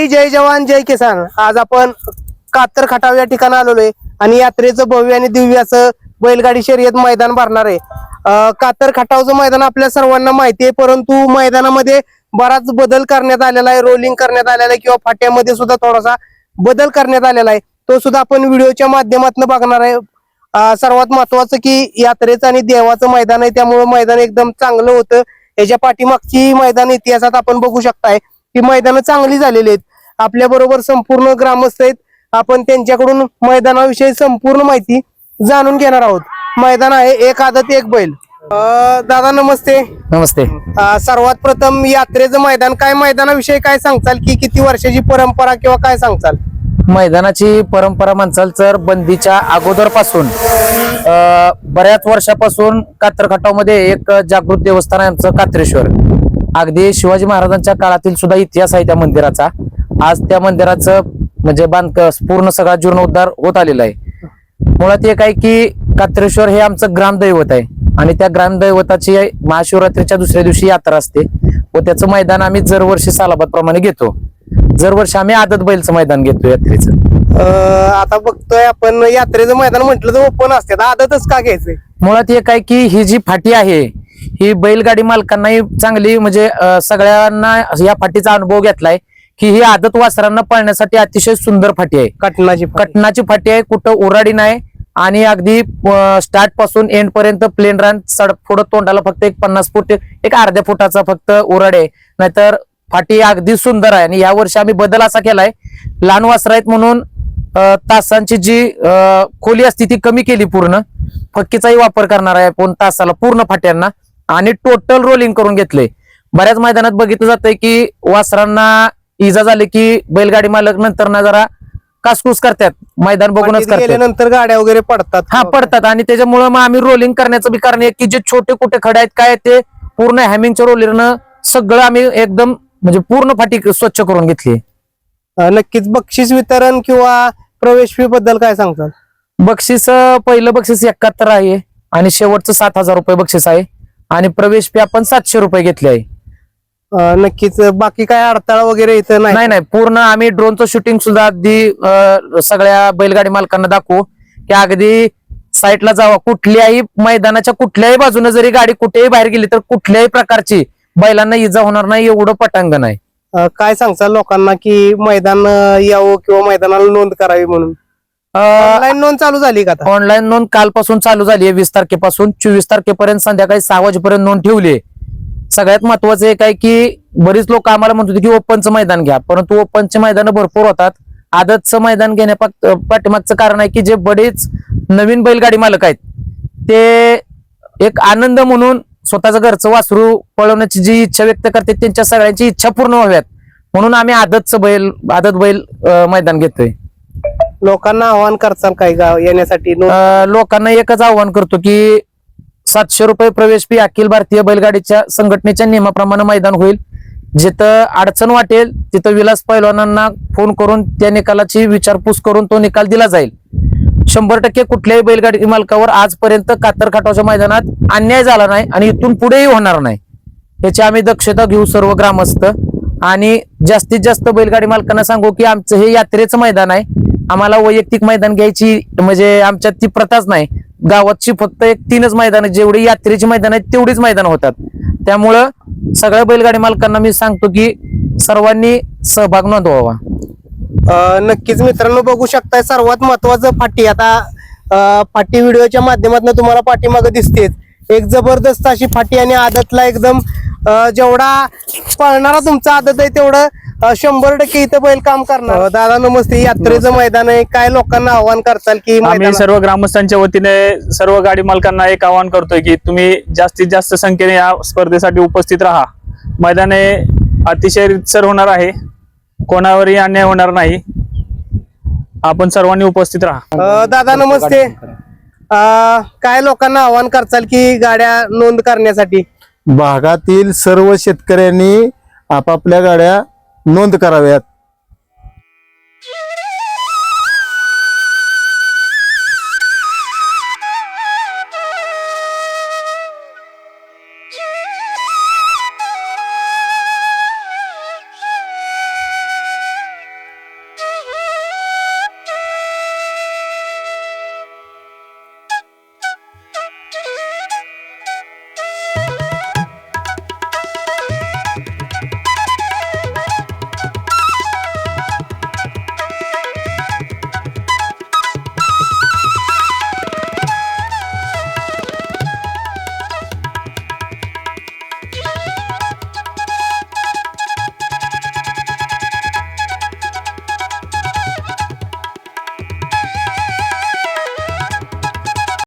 जय जवान जय किसान. आज आपण कातर खटाव या ठिकाणी आलेलो आहे आणि यात्रेचं भव्य आणि दिव्य असं बैलगाडी शर्यत मैदान भरणार आहे. कातर खटावचं मैदान आपल्या सर्वांना माहिती आहे परंतु मैदानामध्ये बराच बदल करण्यात आलेला आहे. रोलिंग करण्यात आलेला आहे किंवा फाट्यामध्ये सुद्धा थोडासा बदल करण्यात आलेला आहे. तो सुद्धा आपण व्हिडिओच्या माध्यमातून बघणार आहे. सर्वात महत्वाचं की यात्रेचं आणि देवाचं मैदान आहे. त्यामुळे मैदान एकदम चांगलं होतं. याच्या पाठीमागची मैदान इतिहासात आपण बघू शकताय की मैदानं चांगली झालेली आहेत. आपल्या बरोबर संपूर्ण ग्रामस्थ आहेत. आपण त्यांच्याकडून मैदानाविषयी संपूर्ण माहिती जाणून घेणार आहोत. मैदान आहे एक आदत एक बैल. दादा नमस्ते. नमस्ते. सर्वात प्रथम यात्रेचं मैदान काय मैदानाविषयी काय सांगचाल की किती वर्षाची परंपरा किंवा काय सांगचाल मैदानाची परंपरा म्हणसाल तर बंदीच्या अगोदरपासून बऱ्याच वर्षापासून कात्रखटावमध्ये एक जागृत देवस्थान आहे आमचं कात्रेश्वर. अगदी शिवाजी महाराजांच्या काळातील सुद्धा इतिहास आहे त्या मंदिराचा. आज त्या मंदिराचं म्हणजे बांधक पूर्ण सगळा जीर्णोद्धार होत आलेला आहे. मुळात एक आहे की कात्रेश्वर हे आमचं ग्रामदैवत आहे. आणि त्या ग्रामदैवताची महाशिवरात्रीच्या दुसऱ्या दिवशी यात्रा असते. व त्याचं मैदान आम्ही दरवर्षी सालाबाद प्रमाणे घेतो. दरवर्षी आम्ही आदत बैलचं मैदान घेतो यात्रेचं. आता बघतोय आपण यात्रेचं मैदान म्हटलं तर ओपन असते. आदतच का घ्यायचंय? मुळात एक आहे की ही जी फाटी आहे ही बैलगाडी मालकांनाही चांगली म्हणजे सगळ्यांना या फाटीचा अनुभव घेतलाय. की ही आदत वासरांना पळण्यासाठी अतिशय सुंदर फाटी आहे. कटनाची. कटनाची फाटी आहे कुठं उराडी नाही आणि अगदी स्टार्टपासून एंड पर्यंत प्लेन रन सड पुढं तोंडाला फक्त एक पन्नास फूट एक अर्ध्या फुटाचा फक्त उराड आहे नाहीतर फाटी अगदी सुंदर आहे आणि या वर्षी आम्ही बदल असा केलाय. लहान वासर आहेत म्हणून तासांची जी खोली असते ती कमी केली पूर्ण. फक्कीचाही वापर करणार आहे आपण तासाला पूर्ण फाट्यांना आणि टोटल रोलिंग करून घेतलंय. बऱ्याच मैदानात बघितलं जातंय की वासरांना इजा झाली की बैलगाडी मालक नंतर ना जरा कासकूस करतात मैदान बघूनच करतात. गेल्यानंतर गाड्या वगैरे पडतात. हा पडतात. आणि त्याच्यामुळे मग आम्ही रोलिंग करण्याचं बी कारण आहे की जे छोटे कुठे खडे आहेत काय ते पूर्ण हॅमिंगच्या रोलिंगनं सगळं आम्ही एकदम म्हणजे पूर्ण फाटी स्वच्छ करून घेतली. नक्कीच बक्षीस वितरण किंवा प्रवेश फी बद्दल काय सांगताल? बक्षीस पहिलं बक्षीस एकाहत्तर आहे आणि शेवटचं सात हजार रुपये बक्षीस आहे. आणि प्रवेश फी आपण सातशे रुपये घेतली आहे. नक्कीच. बाकी काय अडथळा वगैरे इथं नाही? नाही पूर्ण आम्ही ड्रोनचं शूटिंग सुद्धा अगदी अं, सगळ्या बैलगाडी मालकांना दाखवू. की अगदी साईडला जावा. कुठल्याही मैदानाच्या कुठल्याही बाजूने जरी गाडी कुठेही बाहेर गेली तर कुठल्याही प्रकारची बैलांना इजा होणार नाही एवढं पटांगण आहे. अं, काय सांगताल लोकांना की मैदान अं, यावं किंवा मैदानाला नोंद करावी म्हणून? ऑनलाईन नोंद चालू झाली का आता? ऑनलाईन नोंद कालपासून चालू झाली आहे वीस तारखेपासून. चोवीस तारखेपर्यंत संध्याकाळी सहा वाजेपर्यंत नोंद ठेवली आहे. सगळ्यात महत्वाचं एक आहे की बरीच लोक आम्हाला म्हणत होते की ओपनचं मैदान घ्या. परंतु ओपनचे मैदान भरपूर होतात. आदतचं मैदान घेण्या पाठीमागचं कारण आहे की जे बरेच नवीन बैलगाडी मालक आहेत ते एक आनंद म्हणून स्वतःचं घरचं वासरू पळवण्याची जी इच्छा व्यक्त करते त्यांच्या सगळ्यांची इच्छा पूर्ण व्हाव्यात. म्हणून आम्ही आदतचं बैल आदत बैल मैदान घेतोय. लोकांना आव्हान करताल काय गाव येण्यासाठी? लोकांना एकच आव्हान करतो की सातशे रुपये प्रवेश फी अखिल भारतीय बैलगाडीच्या संघटनेच्या नियमाप्रमाणे मैदान होईल. जिथं अडचण वाटेल तिथं विलास पैलवानांना फोन करून त्या निकालाची विचारपूस करून तो निकाल दिला जाईल. शंभर टक्के कुठल्याही बैलगाडी मालकावर आजपर्यंत कातर खाटावच्या मैदानात अन्याय झाला नाही आणि इथून पुढेही होणार नाही. याची आम्ही दक्षता घेऊ सर्व ग्रामस्थ. आणि जास्तीत जास्त बैलगाडी मालकांना सांगू की आमचं हे यात्रेचं मैदान आहे. आम्हाला वैयक्तिक मैदान घ्यायची म्हणजे आमच्यात ती प्रथाच नाही. गावातची फक्त एक तीनच मैदान जेवढी यात्रेची मैदान आहेत तेवढीच मैदान होतात. त्यामुळं सगळ्या बैलगाडी मालकांना मी सांगतो की सर्वांनी सहभाग नोंदवावा. नक्कीच मित्रांनो बघू शकताय सर्वात महत्वाचं फाटी. आता फाटी व्हिडिओच्या माध्यमातून तुम्हाला पाठीमागं दिसतेच. एक जबरदस्त अशी फाटी आणि आदतला एकदम जेवढा पळणारा तुमचा आदत आहे तेवढं शंभर टक्के इथं बैल काम करणार. दादा नमस्ते. यात्रेचं मैदान आहे. काय लोकांना आव्हान करताल की आम्ही सर्व ग्रामस्थांच्या वतीने सर्व गाडी मालकांना एक आवाहन करतोय की तुम्ही जास्तीत जास्त संख्येने या स्पर्धेसाठी उपस्थित राहा. मैदान हे अतिशय रितसर होणार आहे. कोणावरही अन्याय होणार नाही. आपण सर्वांनी उपस्थित राहा. दादा नमस्ते. अं, काय लोकांना आव्हान करताल की गाड्या नोंद करण्यासाठी? भागातील सर्व शेतकऱ्यांनी आपापल्या गाड्या नोंद कराव्यात.